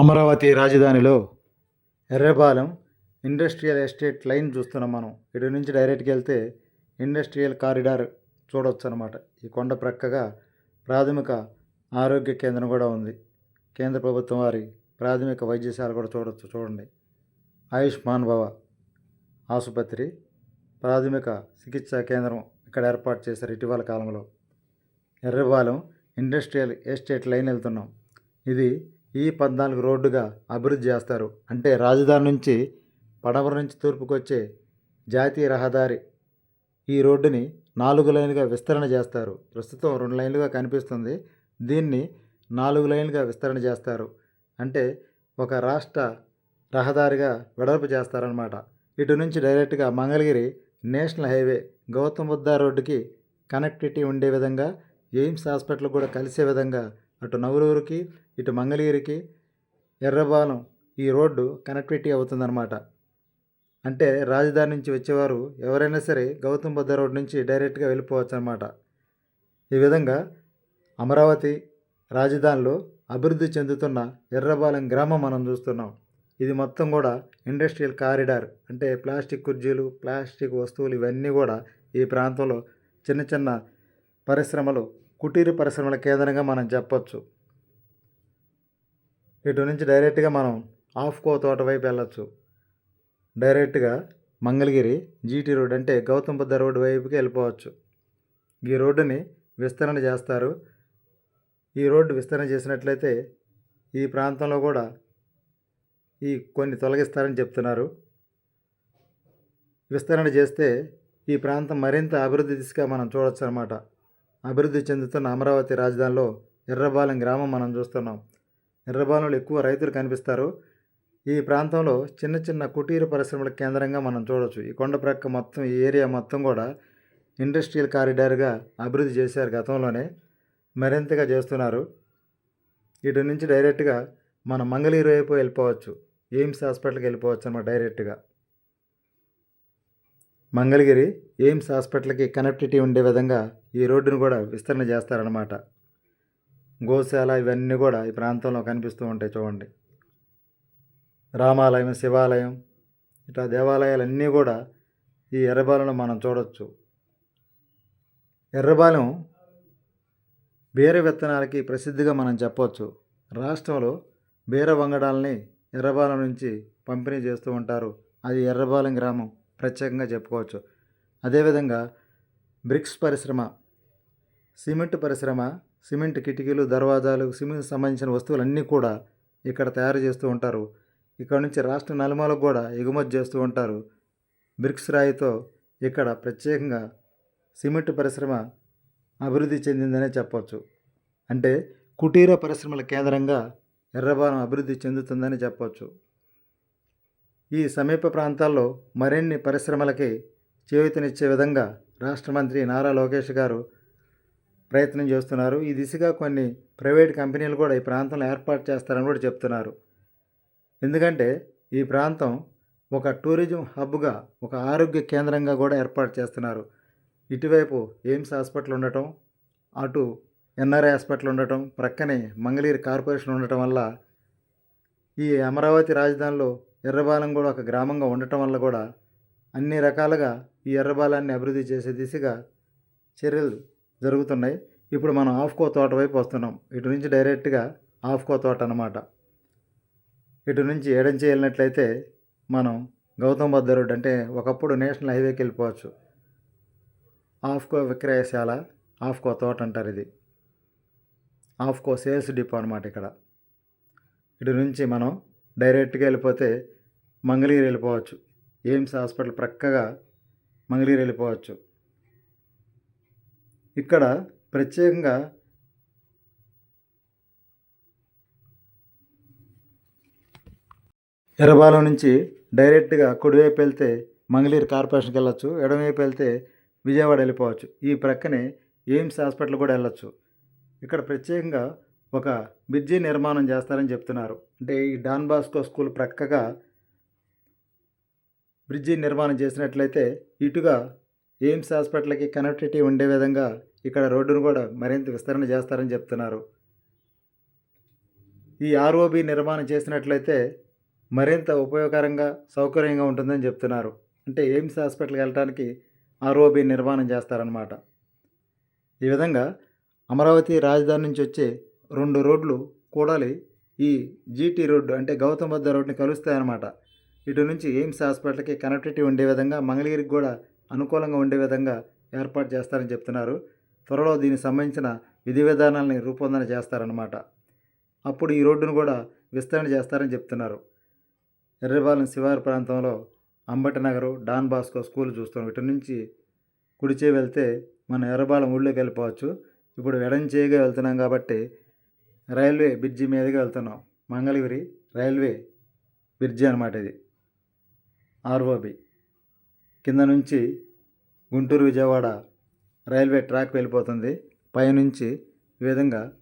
అమరావతి రాజధానిలో Errabalem industrial estate line చూస్తున్నాం మనం. ఇటు నుంచి డైరెక్ట్గా వెళ్తే ఇండస్ట్రియల్ కారిడార్ చూడవచ్చు అనమాట ఈ కొండ ప్రక్కగా ప్రాథమిక ఆరోగ్య కేంద్రం కూడా ఉంది. కేంద్ర ప్రభుత్వం వారి ప్రాథమిక వైద్యశాల కూడా చూడవచ్చు చూడండి. ఆయుష్మాన్ భవ ఆసుపత్రి ప్రాథమిక చికిత్సా కేంద్రం ఇక్కడ ఏర్పాటు చేశారు ఇటీవల కాలంలో. ఎర్రబాలెం ఇండస్ట్రియల్ ఎస్టేట్ లైన్ వెళ్తున్నాం. ఇది ఈ పద్నాలుగు రోడ్డుగా అభివృద్ధి చేస్తారు. అంటే రాజధాని నుంచి పడమర నుంచి తూర్పుకు వచ్చే జాతీయ రహదారి ఈ రోడ్డుని నాలుగు లైన్లుగా విస్తరణ చేస్తారు. ప్రస్తుతం రెండు లైన్లుగా కనిపిస్తుంది. దీన్ని నాలుగు లైన్లుగా విస్తరణ చేస్తారు. అంటే ఒక రాష్ట్ర రహదారిగా వెడల్పు చేస్తారనమాట ఇటు నుంచి డైరెక్ట్గా మంగళగిరి నేషనల్ హైవే గౌతమ్ బుద్ధ రోడ్డుకి కనెక్టివిటీ ఉండే విధంగా ఎయిమ్స్ హాస్పిటల్ కూడా కలిసే విధంగా అటు నవలూరుకి ఇటు మంగళగిరికి ఎర్రబాలెం ఈ రోడ్డు కనెక్టివిటీ అవుతుందన్నమాట. అంటే రాజధాని నుంచి వచ్చేవారు ఎవరైనా సరే గౌతమ్ బుద్ధ రోడ్ నుంచి డైరెక్ట్గా వెళ్ళిపోవచ్చు అనమాట ఈ విధంగా అమరావతి రాజధానిలో అభివృద్ధి చెందుతున్న ఎర్రబాలెం గ్రామం మనం చూస్తున్నాం. ఇది మొత్తం కూడా ఇండస్ట్రియల్ కారిడార్ అంటే ప్లాస్టిక్ కుర్చీలు ప్లాస్టిక్ వస్తువులు ఇవన్నీ కూడా ఈ ప్రాంతంలో చిన్న చిన్న పరిశ్రమలు కుటీర పరిశ్రమల కేంద్రంగా మనం చెప్పచ్చు. ఇటు నుంచి డైరెక్ట్గా మనం ఆఫ్కో తోట వైపు వెళ్ళొచ్చు. డైరెక్ట్గా మంగళగిరి జీటీ రోడ్ అంటే గౌతమ్ బుద్ధ రోడ్డు వైపుకి వెళ్ళిపోవచ్చు. ఈ రోడ్డుని విస్తరణ చేస్తారు. ఈ రోడ్డు విస్తరణ చేసినట్లయితే ఈ ప్రాంతంలో కూడా ఈ కొన్ని తొలగిస్తారని చెప్తున్నారు. విస్తరణ చేస్తే ఈ ప్రాంతం మరింత అభివృద్ధి దిశగా మనం చూడొచ్చు అనమాట అభివృద్ధి చెందుతున్న అమరావతి రాజధానిలో ఎర్రబాలెం గ్రామం మనం చూస్తున్నాం. ఎర్రబాలెంలో ఎక్కువ రైతులు కనిపిస్తారు. ఈ ప్రాంతంలో చిన్న చిన్న కుటీర పరిశ్రమల కేంద్రంగా మనం చూడవచ్చు ఈ కొండ ప్రక్క మొత్తం ఈ ఏరియా మొత్తం కూడా ఇండస్ట్రియల్ కారిడార్గా అభివృద్ధి చేశారు గతంలోనే. మరింతగా చేస్తున్నారు. ఇటు నుంచి డైరెక్ట్గా మన మంగళగిరి వైపు వెళ్ళిపోవచ్చు. ఎయిమ్స్ హాస్పిటల్కి వెళ్ళిపోవచ్చు అన్నమాట డైరెక్ట్గా. మంగళగిరి ఎయిమ్స్ హాస్పిటల్కి కనెక్టివిటీ ఉండే విధంగా ఈ రోడ్డును కూడా విస్తరణ చేస్తారనమాట గోశాల ఇవన్నీ కూడా ఈ ప్రాంతంలో కనిపిస్తూ ఉంటాయి చూడండి. రామాలయం శివాలయం ఇట్లా దేవాలయాలన్నీ కూడా ఈ ఎర్రబాలెంలో మనం చూడవచ్చు ఎర్రబాలెం బీర విత్తనాలకి ప్రసిద్ధిగా మనం చెప్పవచ్చు రాష్ట్రంలో బీర వంగడాలని ఎర్రబాలెం నుంచి పంపిణీ చేస్తూ ఉంటారు. అది ఎర్రబాలెం గ్రామం. ప్రత్యేకంగా చెప్పుకోవచ్చు. అదేవిధంగా బ్రిక్స్ పరిశ్రమ సిమెంట్ పరిశ్రమ సిమెంట్ కిటికీలు దర్వాజాలు సిమెంట్ సంబంధించిన వస్తువులన్నీ కూడా ఇక్కడ తయారు చేస్తూ ఉంటారు. ఇక్కడ నుంచి రాష్ట్ర నలుమలకు కూడా ఎగుమతి చేస్తూ ఉంటారు. బ్రిక్స్ రాయితో ఇక్కడ ప్రత్యేకంగా సిమెంట్ పరిశ్రమ అభివృద్ధి చెందిందనే చెప్పవచ్చు అంటే కుటీర పరిశ్రమల కేంద్రంగా ఎర్రబాలం అభివృద్ధి చెందుతుందని చెప్పవచ్చు ఈ సమీప ప్రాంతాల్లో మరిన్ని పరిశ్రమలకి చేయూతనిచ్చే విధంగా రాష్ట్ర మంత్రి నారా లోకేష్ గారు ప్రయత్నం చేస్తున్నారు. ఈ దిశగా కొన్ని ప్రైవేట్ కంపెనీలు కూడా ఈ ప్రాంతంలో ఏర్పాటు చేస్తారని కూడా చెప్తున్నారు. ఎందుకంటే ఈ ప్రాంతం ఒక టూరిజం హబ్గా ఒక ఆరోగ్య కేంద్రంగా కూడా ఏర్పాటు చేస్తున్నారు. ఇటువైపు ఎయిమ్స్ హాస్పిటల్ ఉండటం అటు ఎన్ఆర్ఐ హాస్పిటల్ ఉండటం ప్రక్కనే మంగళగిరి కార్పొరేషన్ ఉండటం వల్ల ఈ అమరావతి రాజధానిలో ఎర్రబాలెం కూడా ఒక గ్రామంగా ఉండటం వల్ల కూడా అన్ని రకాలుగా ఈ ఎర్రబాలాన్ని అభివృద్ధి చేసే దిశగా చర్యలు జరుగుతున్నాయి. ఇప్పుడు మనం ఆఫ్కో తోట వైపు వస్తున్నాం. ఇటు నుంచి డైరెక్ట్గా ఆఫ్కో తోట అనమాట ఇటు నుంచి ఏడంచి వెళ్ళినట్లయితే మనం గౌతమ్ బుద్ధ రోడ్ అంటే ఒకప్పుడు నేషనల్ హైవేకి వెళ్ళిపోవచ్చు. ఆఫ్కో విక్రయశాల ఆఫ్కో తోట అంటారు ఇది. ఆఫ్కో సేల్స్ డిపో అనమాట ఇక్కడ. ఇటు నుంచి మనం డైరెక్ట్గా వెళ్ళిపోతే మంగళగిరి వెళ్ళిపోవచ్చు. ఎయిమ్స్ హాస్పిటల్ ప్రక్కగా మంగళగిరి వెళ్ళిపోవచ్చు. ఇక్కడ ప్రత్యేకంగా ఎర్రబాలెం నుంచి డైరెక్ట్గా కుడివైపు వెళ్తే మంగళగిరి కార్పొరేషన్కి వెళ్ళొచ్చు. ఎడమవైపు వెళ్తే విజయవాడ వెళ్ళిపోవచ్చు. ఈ ప్రక్కనే ఎయిమ్స్ హాస్పిటల్ కూడా వెళ్ళొచ్చు. ఇక్కడ ప్రత్యేకంగా ఒక బ్రిడ్జి నిర్మాణం చేస్తారని చెప్తున్నారు. అంటే ఈ డాన్ బాస్కో స్కూల్ ప్రక్కగా బ్రిడ్జి నిర్మాణం చేసినట్లయితే ఇటుగా ఎయిమ్స్ హాస్పిటల్కి కనెక్టివిటీ ఉండే విధంగా ఇక్కడ రోడ్డును కూడా మరింత విస్తరణ చేస్తారని చెప్తున్నారు. ఈ ఆర్ఓబి నిర్మాణం చేసినట్లయితే మరింత ఉపయోగకరంగా సౌకర్యంగా ఉంటుందని చెప్తున్నారు. అంటే ఎయిమ్స్ హాస్పిటల్కి వెళ్ళడానికి ఆర్ఓబి నిర్మాణం చేస్తారనమాట ఈ విధంగా అమరావతి రాజధాని నుంచి వచ్చే రెండు రోడ్లు కూడాలి ఈ జీటీ రోడ్డు అంటే గౌతమ్ బుద్ధ రోడ్ని కలుస్తాయన్నమాట. ఇటు నుంచి ఎయిమ్స్ హాస్పిటల్కి కనెక్టివిటీ ఉండే విధంగా మంగళగిరికి కూడా అనుకూలంగా ఉండే విధంగా ఏర్పాటు చేస్తారని చెప్తున్నారు. త్వరలో దీనికి సంబంధించిన విధి విధానాలని రూపొందన చేస్తారన్నమాట. అప్పుడు ఈ రోడ్డును కూడా విస్తరణ చేస్తారని చెప్తున్నారు. ఎర్రబాలెం శివారు ప్రాంతంలో Ambati Nagar Don Bosco school చూస్తాం ఇటు నుంచి కుడిచే వెళ్తే మనం ఎర్రబాలెం ఊళ్ళోకి వెళ్ళిపోవచ్చు. ఇప్పుడు వెడంచేగా వెళ్తున్నాం కాబట్టి రైల్వే బ్రిడ్జి మీదుగా వెళ్తున్నాం. మంగళగిరి రైల్వే బ్రిడ్జి అనమాట ఇది. ఆర్ఓబి. కింద నుంచి గుంటూరు విజయవాడ రైల్వే ట్రాక్ వెళ్ళిపోతుంది. పైనుంచి ఈ విధంగా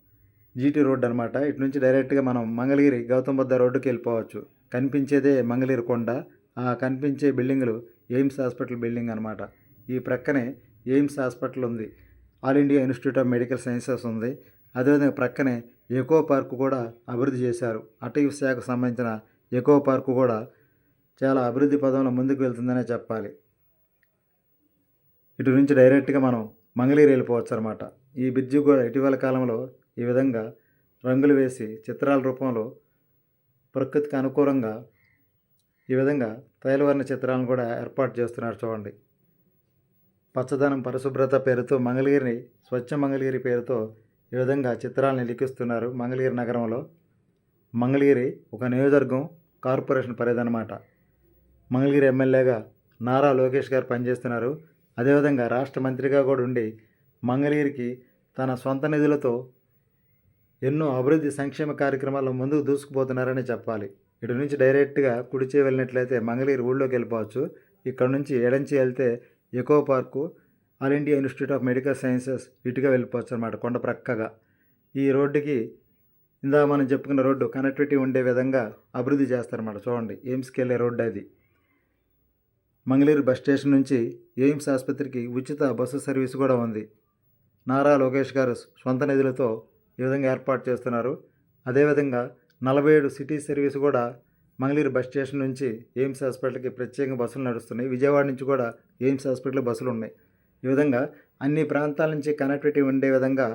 జీటీ రోడ్ అనమాట ఇటు నుంచి డైరెక్ట్గా మనం మంగళగిరి గౌతమ్ బుద్ధ రోడ్డుకి వెళ్ళిపోవచ్చు. కనిపించేదే మంగళగిరి కొండ. ఆ కనిపించే బిల్డింగులు ఎయిమ్స్ హాస్పిటల్ బిల్డింగ్ అనమాట ఈ ప్రక్కనే ఎయిమ్స్ హాస్పిటల్ ఉంది. All India Institute of Medical Sciences ఉంది. అదేవిధంగా ప్రక్కనే ఎకో పార్క్ కూడా అభివృద్ధి చేశారు. అటవీ శాఖకు సంబంధించిన ఎకో పార్క్ కూడా చాలా అభివృద్ధి పదంలో ముందుకు వెళ్తుందనే చెప్పాలి. ఇటు నుంచి డైరెక్ట్గా మనం మంగళగిరి వెళ్ళిపోవచ్చు అనమాట ఈ బ్రిడ్జి కూడా ఇటీవల కాలంలో ఈ విధంగా రంగులు వేసి చిత్రాల రూపంలో ప్రకృతికి అనుకూలంగా ఈ విధంగా తైలవర్ణ చిత్రాలను కూడా ఏర్పాటు చేస్తున్నారు చూడండి. పచ్చదనం పరిశుభ్రత పేరుతో మంగళగిరిని స్వచ్ఛ మంగళగిరి పేరుతో ఈ విధంగా చిత్రాలను లిఖిస్తున్నారు మంగళగిరి నగరంలో. మంగళగిరి ఒక నియోజకవర్గం కార్పొరేషన్ పరిధి అనమాట మంగళగిరి ఎమ్మెల్యేగా నారా లోకేష్ గారు పనిచేస్తున్నారు. అదేవిధంగా రాష్ట్ర మంత్రిగా కూడా ఉండి మంగళగిరికి తన సొంత నిధులతో ఎన్నో అభివృద్ధి సంక్షేమ కార్యక్రమాల్లో ముందుకు దూసుకుపోతున్నారని చెప్పాలి. ఇటు నుంచి డైరెక్ట్గా కుడిచే వెళ్ళినట్లయితే మంగళగిరి ఊళ్ళోకి వెళ్ళిపోవచ్చు. ఇక్కడ నుంచి ఎడంచి వెళ్తే eco park All India Institute of Medical Sciences ఇటుగా వెళ్ళిపోవచ్చు అనమాట కొండ ప్రక్కగా. ఈ రోడ్డుకి ఇందా మనం చెప్పుకున్న రోడ్డు కనెక్టివిటీ ఉండే విధంగా అభివృద్ధి చేస్తారన్నమాట చూడండి. ఎయిమ్స్కి వెళ్ళే రోడ్డు అది. మంగళూరు బస్ స్టేషన్ నుంచి ఎయిమ్స్ ఆసుపత్రికి ఉచిత బస్సు సర్వీస్ కూడా ఉంది. నారా లోకేష్ గారు సొంత నిధులతో ఈ విధంగా ఏర్పాటు చేస్తున్నారు. అదేవిధంగా నలభై ఏడు సిటీ సర్వీస్ కూడా మంగళూరు బస్ స్టేషన్ నుంచి ఎయిమ్స్ హాస్పిటల్కి ప్రత్యేక బస్సులు నడుస్తున్నాయి. విజయవాడ నుంచి కూడా ఎయిమ్స్ హాస్పిటల్ బస్సులు ఉన్నాయి. ఈ విధంగా అన్ని ప్రాంతాల నుంచి కనెక్టివిటీ ఉండే విధంగా